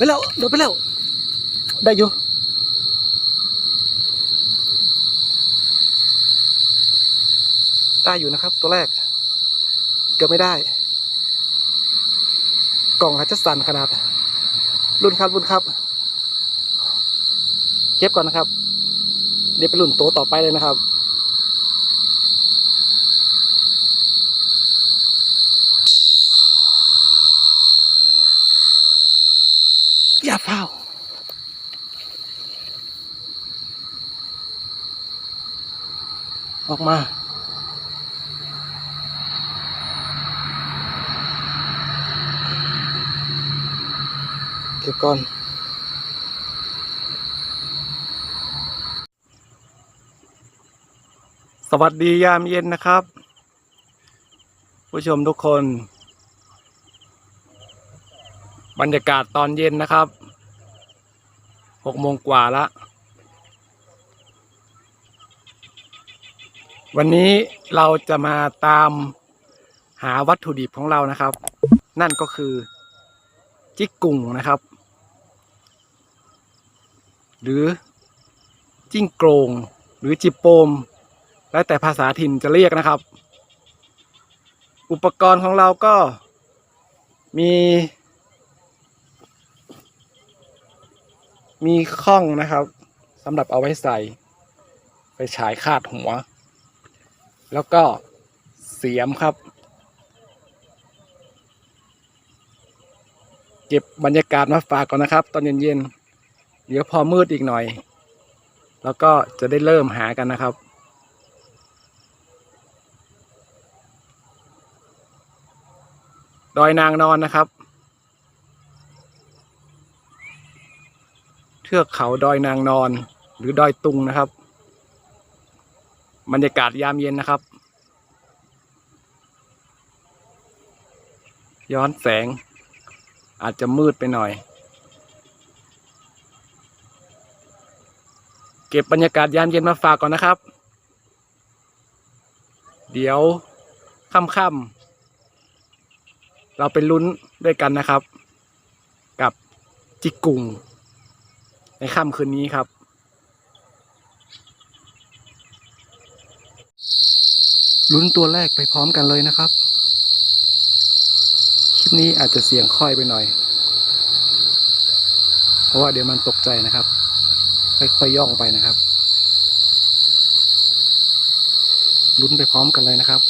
ไปแล้วโดดไปแล้ว ได้อยู่ได้อยู่นะครับ ตัวแรก เกือบไม่ได้ กล่องอาจจะสั่นขนาด รุ่นครับรุ่นครับเก็บก่อนนะครับ เดี๋ยวไปรุ่นโตต่อไปเลยนะครับ อย่าเฝ้า ออก มาเก็บก่อนสวัสดียามเย็นนะครับ ผู้ชมทุกคน บรรยากาศตอนเย็นนะครับหกโมงกว่าละ วันนี้เราจะมาตามหาวัตถุดิบของเรานะครับ นั่นก็คือจิกกุ่งนะครับ หรือจิ้งโกรงหรือจิปโปม แล้วแต่ภาษาถิ่นจะเรียกนะครับ อุปกรณ์ของเราก็มี มีข้องนะครับสำหรับเอาไว้ใส่ ไปฉายคาดหัว แล้วก็เสียมครับ เก็บบรรยากาศมาฝากก่อนนะครับ ตอนเย็นๆเดี๋ยวพอมืดอีกหน่อย แล้วก็จะได้เริ่มหากันนะครับดอยนางนอนนะครับ เทือกเขาดอยนางนอนหรือดอยตุงนะครับ บรรยากาศยามเย็นนะครับ ย้อนแสง อาจจะมืดไปหน่อย เก็บบรรยากาศยามเย็นมาฝากก่อนนะครับ เดี๋ยวค่ำๆเราไปลุ้นด้วยกันนะครับ กับจิกกุงในค่ำคืนนี้ครับ ลุ้นตัวแรกไปพร้อมกันเลยนะครับ คลิปนี้อาจจะเสียงค่อยไปหน่อย เพราะว่าเดี๋ยวมันตกใจนะครับ ค่อยๆย่องไปนะครับลุ้นไปพร้อมกันเลยนะครับ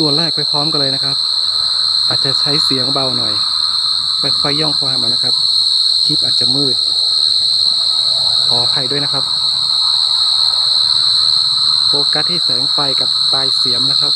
ตัวแรกไปพร้อมกันเลยนะครับ อาจจะใช้เสียงเบาหน่อยค่อยๆย่องเข้าหามันนะครับ คลิปอาจจะมืด ขออภัยด้วยนะครับ โฟกัสที่แสงไฟกับปลายเสียมนะครับ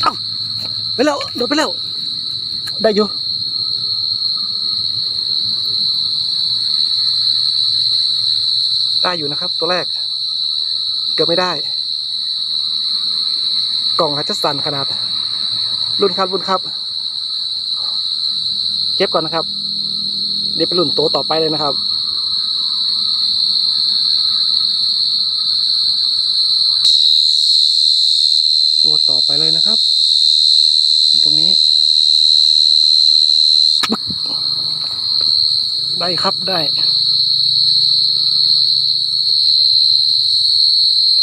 เอาไปแล้วโดดไปแล้ว ได้อยู่ ได้อยู่นะครับ ตัวแรก เกือบไม่ได้ กล่องอาจจะสั่นขนาด รุ่นครับรุ่นครับเก็บก่อนนะครับ เดี๋ยวไปรุ่นโตต่อไปเลยนะครับตัวต่อไปเลยนะครับ ตรงนี้ ได้ครับได้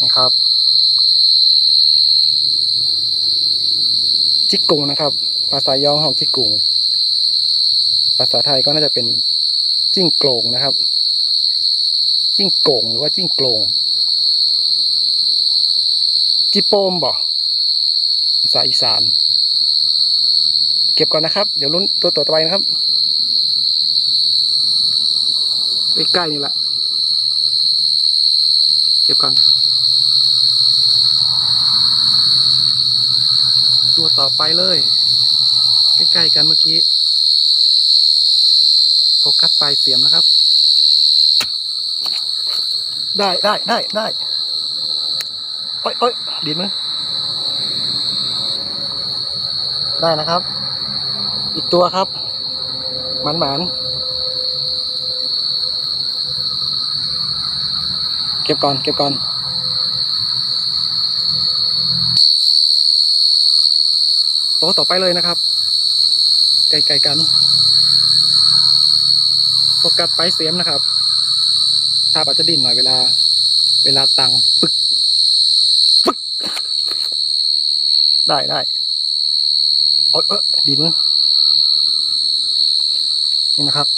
นี่ครับ จิกกุงนะครับ ภาษาย่องของจิกกุง ภาษาไทยก็น่าจะเป็นจิ้งโกลงนะครับ จิ้งโกงหรือว่าจิ้งโกลงจิโปมบ่ภาษาอีสาน เก็บก่อนนะครับ เดี๋ยวลุ้นตัวต่อไปนะครับใกล้ๆนี่แหละ เก็บก่อน ตัวต่อไปเลย ใกล้ๆกันเมื่อกี้โฟกัสปลายเสียมนะครับ ได้ได้ได้ได้โอ้ยโอ้ยดีดมือได้นะครับ อีกตัวครับ หมันหมันเก็บก่อน เก็บก่อน ตัวต่อไปเลยนะครับ ไกลๆกันโฟกัสไปเสียมนะครับถ้าอาจจะดิ้นหน่อยเวลา เวลาตังปึกปึก ได้ได้โอ๊ยเออดีมือนี่นะครับ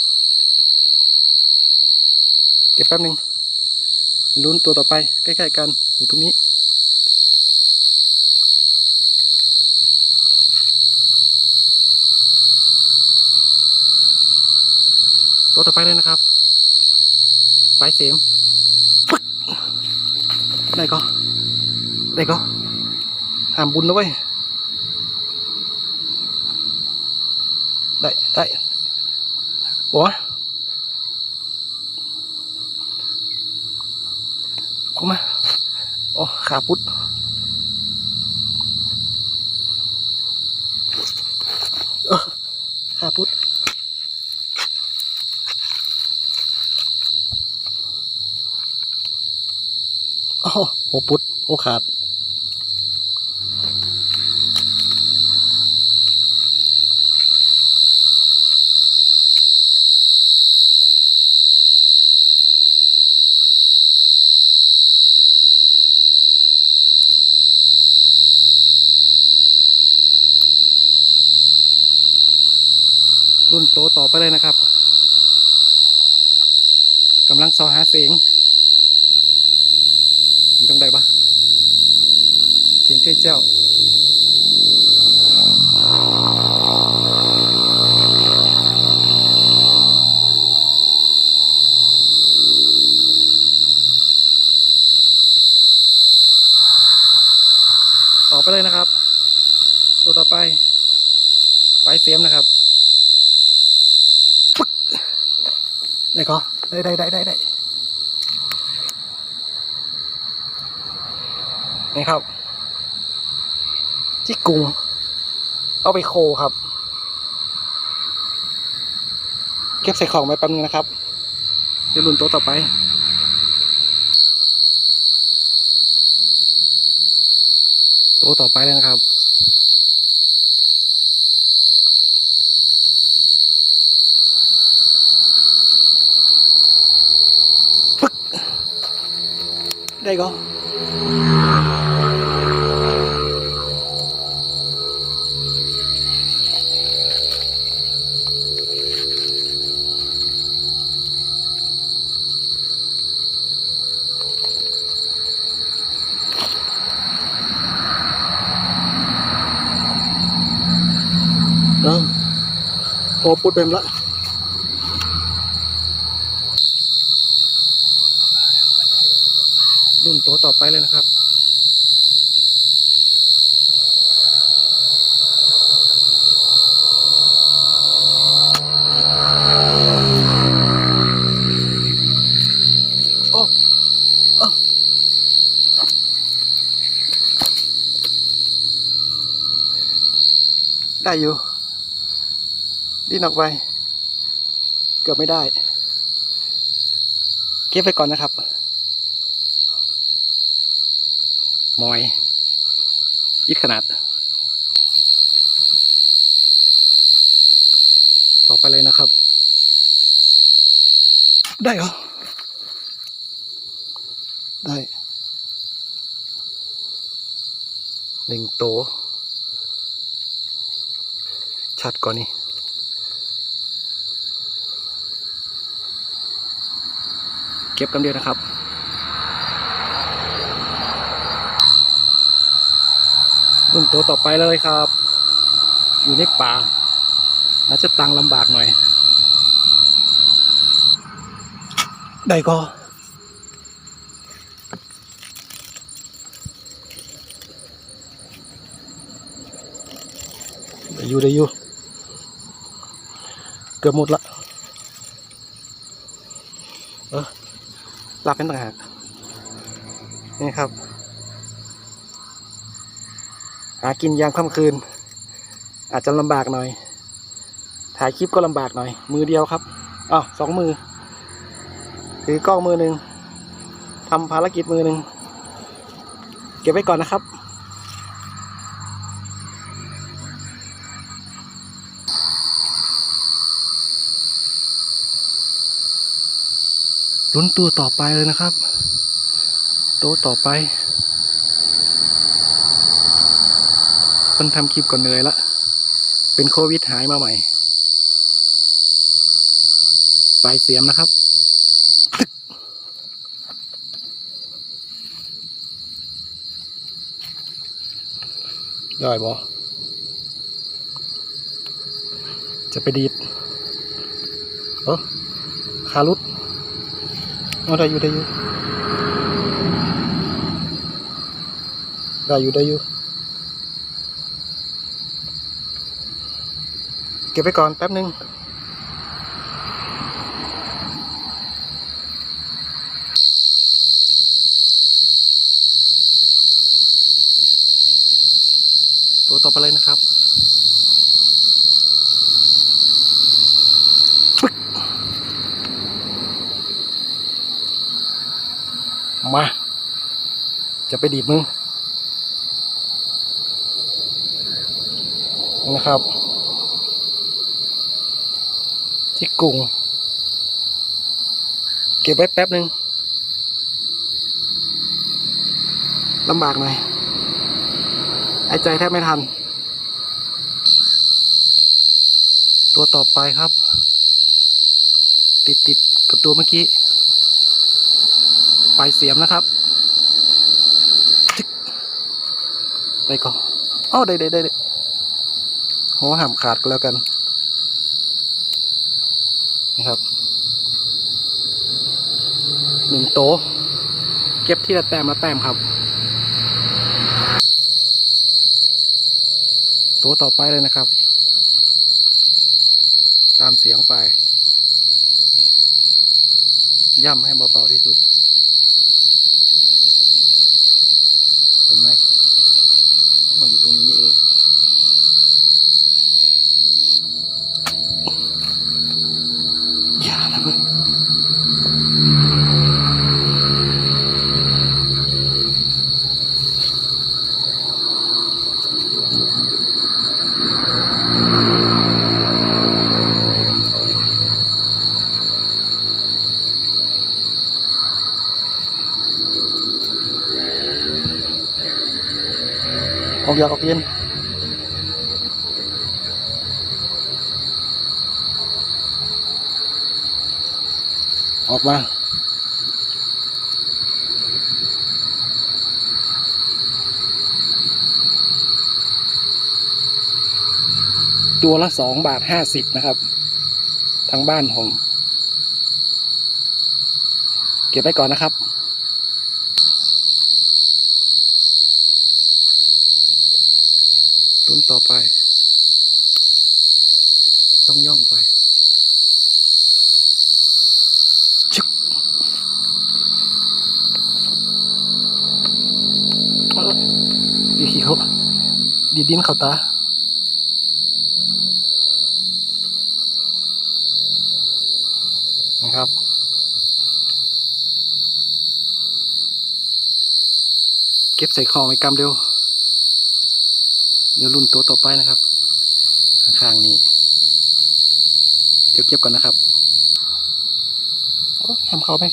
เก็บแป๊บหนึ่งลุ้นตัวต่อไป ใกล้ ๆ กันอยู่ตรงนี้ ต่อไปเลยนะครับปลายเสียมปึ๊กได้ก็ได้ก็หามบุญนะเว้ยได้ได้บัวออกมาโอ้ขาพุดเออขาพุด โอ้โหหัวพุดหัวขาด รุ่นโตต่อไปเลยนะครับกำลังซอหาเสียง อยู่ตรงใดปะเสียงเจ้เจ้าต่อไปเลยนะครับ ตัวต่อไปไปเสียมนะครับได้ก็ได้ได้ได้ได้ได้นี่ครับ จิกกุง เอาไปโคครับ เก็บใส่ของไว้แป๊บนึงนะครับ เดี๋ยวรุ่นโต๊ะต่อไปโต๊ะต่อไปเลยนะครับได้ก็ อพูดเต็มละรุ่นตัวต่อไปเลยนะครับโอ้โอ้ได้อยู่ ดิ้นออกไป เกือบไม่ได้ เก็บไปก่อนนะครับมอยอิดขนาด ต่อไปเลยนะครับ ได้เหรอ ได้หนึ่งโต ชัดกว่านี้ เก็บกันเดียวนะครับรุ่นตัวต่อไปเลยครับ อยู่ในป่าอาจจะตังลำบากหน่อย ได้ก็ได้อยู่ได้อยู่เกือบหมดละเออ หลับเป็นต่างหากนี่ครับ หากินยามค่ำคืน อาจจะลำบากหน่อย ถ่ายคลิปก็ลำบากหน่อย มือเดียวครับอ๋อสองมือถือกล้องมือหนึ่งทำภารกิจมือหนึ่งเก็บไว้ก่อนนะครับ ลุ้นตัวต่อไปเลยนะครับ ตัวต่อไปคนทำคลิปก่อนเหนื่อยละ เป็นโควิดหายมาใหม่ ปลายเสียมนะครับได้บอจะไปดีดเออคารุด เอาได้อยู่ได้อยู่ ได้อยู่ได้อยู่ เก็บไว้ก่อนแป๊บหนึ่งตัวต่อไปเลยนะครับปึ๊กมา จะไปดีดมึงนะครับ ที่กรุงเก็บไว้แป๊บหนึ่งลำบากหน่อยหายใจแทบไม่ทัน ตัวต่อไปครับ ติดติดกับตัวเมื่อกี้ ปลายเสียมนะครับจึ๊ก ได้ก่อนอ้อได้ได้ได้ได้หัวห้ามขาดก็แล้วกันนะครับหนึ่งโตะเก็บที่ละแต้มละแต้มครับตัวต่อไปเลยนะครับ ตามเสียงไป ย่ำให้เบาๆที่สุด เห็นไหมอ๋ออยู่ตรงนี้นี่เอง อย่านะเว้ย ออกอยากออกเย็นออกมาตัวละสองบาทห้าสิบนะครับ ทางบ้านผม เก็บไว้ก่อนนะครับ รุ่นต่อไป ต้องย่องไป ชึกเอ้อดีขี้เขา ดีดินเขาตานะครับเก็บใส่คอไว้กำเดียวเดี๋ยวรุ่นตัวต่อไปนะครับ ข้างๆนี้ เดี๋ยวเก็บก่อนนะครับโอ้ทำเขาไหม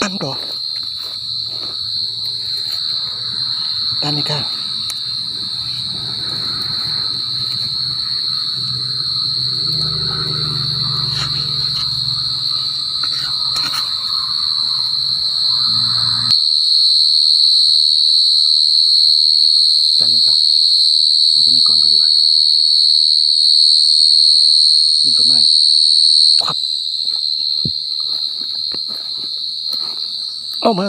ตั้นก่อตันนี่ค่ะันนี่ค่เอาต้นนี้ก่อนก็ดีกว่าดึงต้นไม้ครับเอามา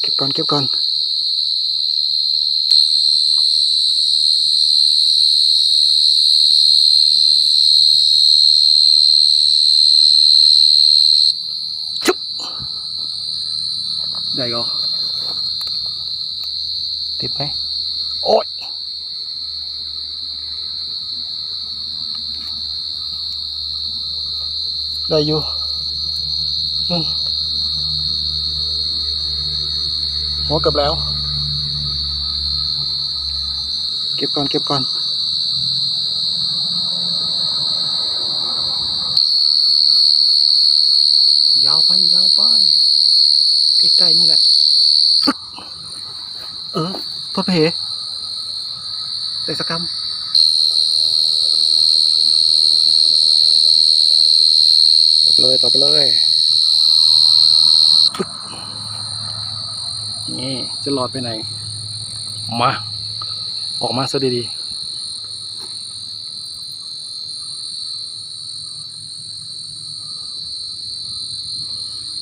เก็บก่อนเก็บก่อน ได้อยู่โหัวเกับแล้ว เก็บก่อนเก็บก่อนยาวไปยาวไปใกล้ๆนี่แหละ เออพ่อเพได้สักคำต่อไป เลยต่อไปเลยนี่จะหลอดไปไหน มา ออกมาซะดีๆ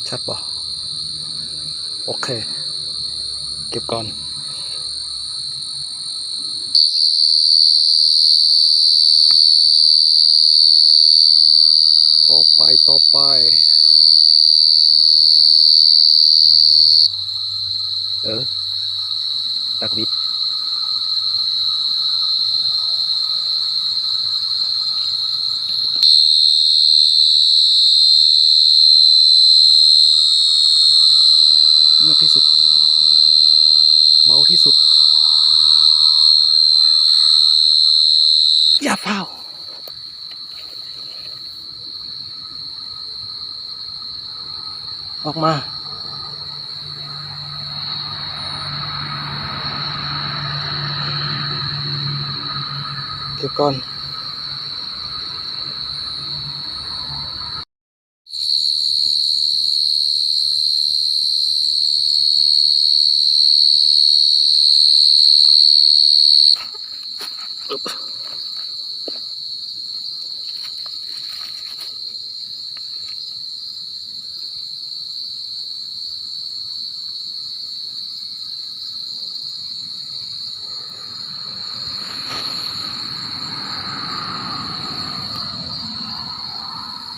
ชัดป่ะโอเค เก็บก่อน ต่อไปต่อไป เออ ตักบิดเงียบที่สุด เบาที่สุด อย่าเฝ้า ออกมาเก็บก่อน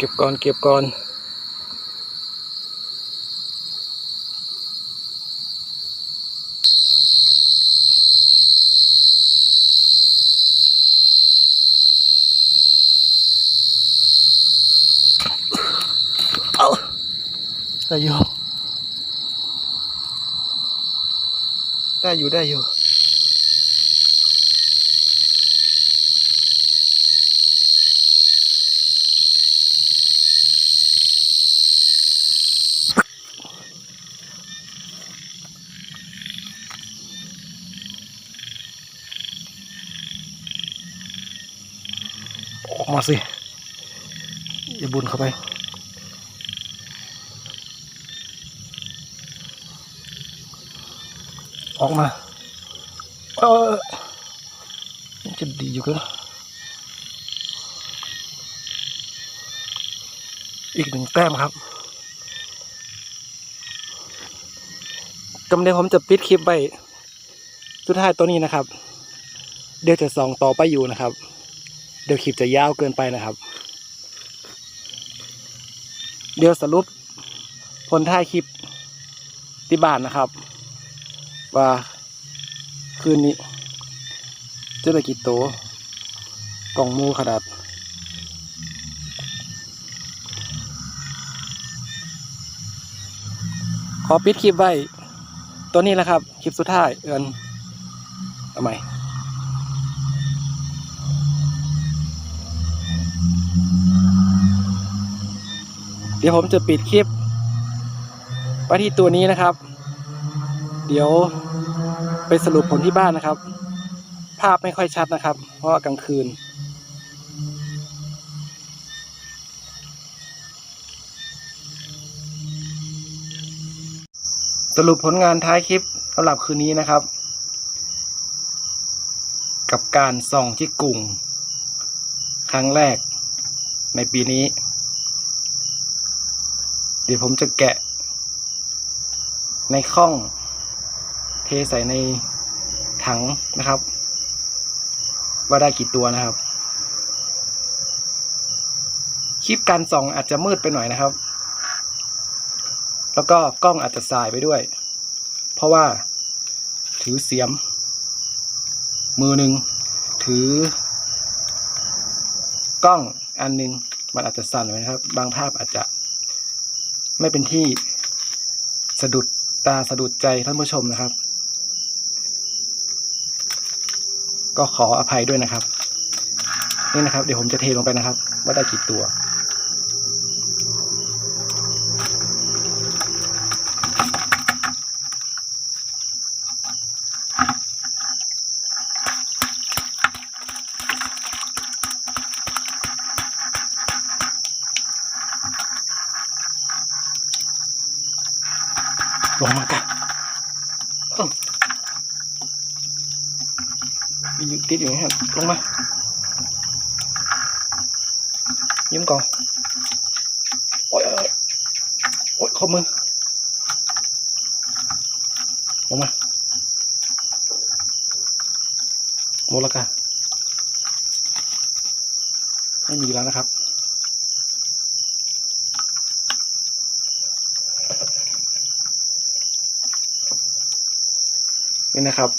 เก็บก่อนเก็บก่อนเอาได้อยู่ได้อยู่ได้อยู่ มาสิ อย่าบุญเข้าไป ออกมา เออจะดีอยู่กันอีกหนึ่งแต้มครับกำเดียวผมจะปิดคลิปไว้สุดท้ายตัวนี้นะครับ เดี๋ยวจะส่องต่อไปอยู่นะครับ ดี๋ยวคลิปจะยาวเกินไปนะครับ เดี๋ยวสรุปผลท้ายคลิปที่บ้านนะครับ ว่าคืนนี้จะได้กี่ตัวกล่องมูขนาดขอปิดคลิปไว้ ตัวนี้แหละครับ คลิปสุดท้ายเอินทำไม เดี๋ยวผมจะปิดคลิปไปที่ตัวนี้นะครับ เดี๋ยวไปสรุปผลที่บ้านนะครับ ภาพไม่ค่อยชัดนะครับ เพราะกลางคืน สรุปผลงานท้ายคลิปสำหรับคืนนี้นะครับ กับการส่องที่กลุ่ง ครั้งแรกในปีนี้ ดี๋ยวผมจะแกะ ในข้องเทใส่ในถังนะครับ ว่าได้กี่ตัวนะครับ คลิปการส่องอาจจะมืดไปหน่อยนะครับ แล้วก็กล้องอาจจะสายไปด้วย เพราะว่าถือเสียม มือหนึ่งถือ กล้องอันหนึง มันอาจจะสั่นไว้นะครับ บางภาพอาจจะ ไม่เป็นที่สะดุดตาสะดุดใจท่านผู้ชมนะครับ ก็ขออภัยด้วยนะครับ นี่นะครับ เดี๋ยวผมจะเทลงไปนะครับ ว่าได้กี่ตัว ลงมากันเอ้ามีอยู่ติดอยู่นี่ฮะลงมา ยิ้ม ก่อนโอ๊ยโอ๊ยข้อมือลงมาหมดแล้วกันไม่มีแล้วนะครับนี่นะครับ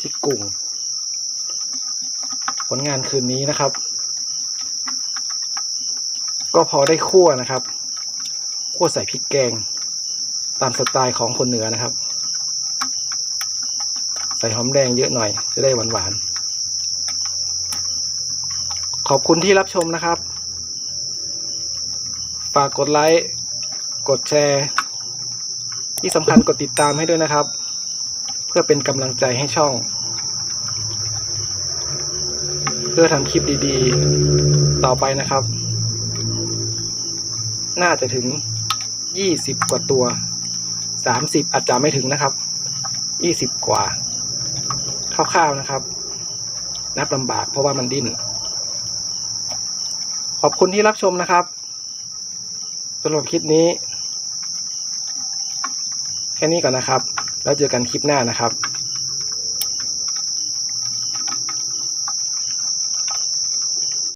ที่กุ้งผลงานคืนนี้นะครับ ก็พอได้คั่วนะครับคั่วใส่พริกแกง ตามสไตล์ของคนเหนือนะครับ ใส่หอมแดงเยอะหน่อย จะได้หวานๆขอบคุณที่รับชมนะครับ ฝากกดไลค์กดแชร์ ที่สำคัญกดติดตามให้ด้วยนะครับ เพื่อเป็นกำลังใจให้ช่อง เพื่อทำคลิปดีๆ ต่อไปนะครับ น่าจะถึงยี่สิบกว่าตัวสามสิบอาจจะไม่ถึงนะครับยี่สิบกว่าคร่าวๆนะครับ นับลำบากเพราะว่ามันดิ้น ขอบคุณที่รับชมนะครับสำหรับคลิปนี้ แค่นี้ก่อนนะครับ แล้วเจอกันคลิปหน้านะครับ